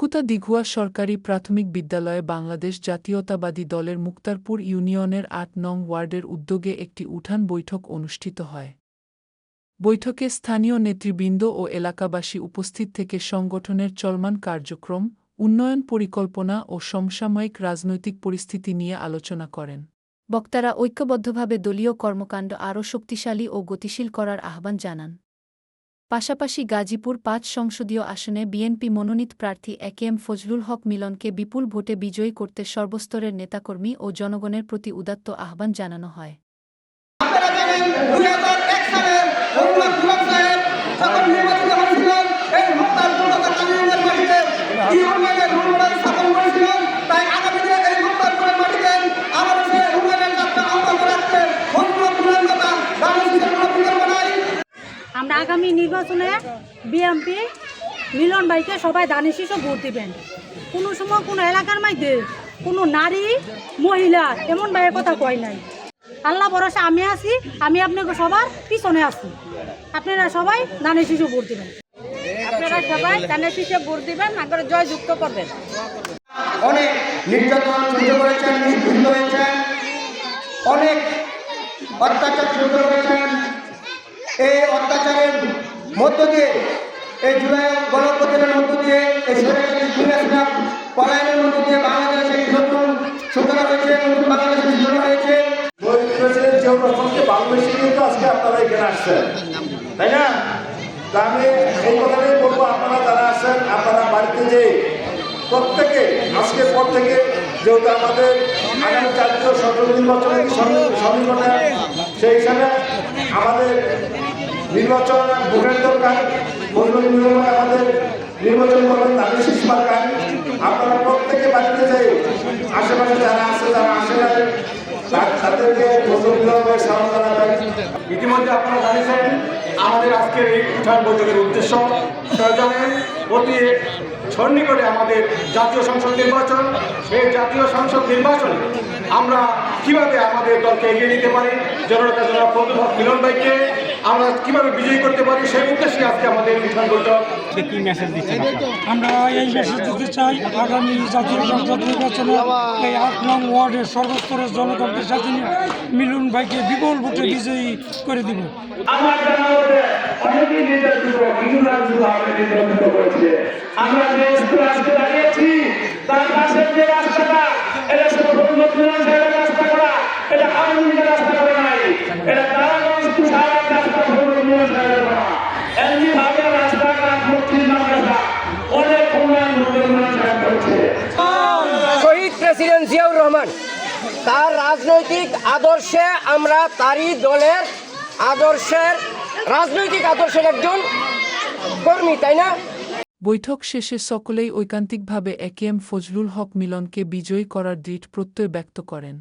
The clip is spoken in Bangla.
একুতা দিঘুয়া সরকারি প্রাথমিক বিদ্যালয়ে বাংলাদেশ জাতীয়তাবাদী দলের মুক্তারপুর ইউনিয়নের আট নং ওয়ার্ডের উদ্যোগে একটি উঠান বৈঠক অনুষ্ঠিত হয়। বৈঠকে স্থানীয় নেতৃবৃন্দ ও এলাকাবাসী উপস্থিত থেকে সংগঠনের চলমান কার্যক্রম, উন্নয়ন পরিকল্পনা ও সমসাময়িক রাজনৈতিক পরিস্থিতি নিয়ে আলোচনা করেন। বক্তারা ঐক্যবদ্ধভাবে দলীয় কর্মকাণ্ড আরও শক্তিশালী ও গতিশীল করার আহ্বান জানান। পাশাপাশি গাজীপুর পাঁচ সংসদীয় আসনে বিএনপি মনোনীত প্রার্থী এ কে এম ফজলুল হক মিলনকে বিপুল ভোটে বিজয়ী করতে সর্বস্তরের নেতাকর্মী ও জনগণের প্রতি উদাত্ত আহ্বান জানানো হয় রঘুনাথ দুলাল সাহেব যখন নির্বাচিত হয়েছিলেন এই হত্যার কলকাতা কালিয়ানের মাটিতে ইউনিয়নের উন্নয়ন স্থাপন করেছিলেন তাই আগামী দিনে এই হত্যার মাটিতে আমাদের সেই উন্নয়নের যাত্রা অব্যাহত রাখতে হরিপুর উন্নয়ন কথা রাজনীতির কোনো বিকল্প নাই আমরা আগামী নির্বাচনে বিএমপি মিলন ভাইকে সবাই দানি শিশু ভোট দিবেন। কোনো সময় কোনো এলাকার মধ্যে কোনো নারী, মহিলা এমন ভাইয়ের কথা কয় নাই। আল্লাহ ভরসা, আমি আছি, আমি আপনাকে সবার পিছনে আছি। আপনারা সবাই দানি শিশু ভোট দিবেন। আপনারা সবাই দানি শিশু ভোট দিবেন আগে জয় যুক্ত করবেন। অনেক নির্যাতন করেছেন হয়েছেন। অনেক অত্যাচার মধ্য দিয়ে, এই জুলাই গণপ্রতিনের মধ্য দিয়ে, এই সরকারি দুনিয়া পলায়নের মধ্য দিয়ে বাংলাদেশে নতুন সূচনা হয়েছে, নতুন বাংলাদেশের সূচনা হয়েছে। আজকে আপনারা তাই না? তা আমি আপনারা আসছেন আপনারা বাড়িতে প্রত্যেকে পর থেকে যেহেতু আমাদের সেই আমাদের নির্বাচন ভোটের দরকার। আমাদের নির্বাচন করবেন তাদের শেষ মার্কার আপনারা প্রত্যেকে বাড়িতে যাই আশেপাশে যারা আছে, যারা আসে না তাদেরকে ইতিমধ্যে আপনারা জানিয়েছেন, আমাদের আজকের এই উঠান বৈঠকের উদ্দেশ্য জানেন অতি সন্নিকটে আমাদের জাতীয় সংসদ নির্বাচন। সেই জাতীয় সংসদ নির্বাচনে আমরা কীভাবে আমাদের দলকে এগিয়ে নিতে পারি? জনতা জনক ফজলুল মিলন ভাইকে আমরা কীভাবে বিজয়ী করতে পারি সেই উদ্দেশ্যে আজকে আমাদের বৈঠক। কি মেসেজ দিচ্ছেন আমরা এই মেসেজ দিতে চাই আগামী জাতীয় সংসদ নির্বাচনে এই আট নং ওয়ার্ডের সর্বস্তরের জনগণকে সাথে মিলন ভাইকে বিপুল ভোটে বিজয়ী করে দিব। আমার জানা প্রেসিডেন্ট জিয়াউর রহমান, তার রাজনৈতিক আদর্শে আমরা তারই দলের আদর্শের রাজনৈতিক আদর্শের একজন কর্মী, তাই না? বৈঠক শেষে সকলেই ঐকান্তিকভাবে এ কে এম ফজলুল হক মিলনকে বিজয়ী করার দৃঢ় প্রত্যয় ব্যক্ত করেন।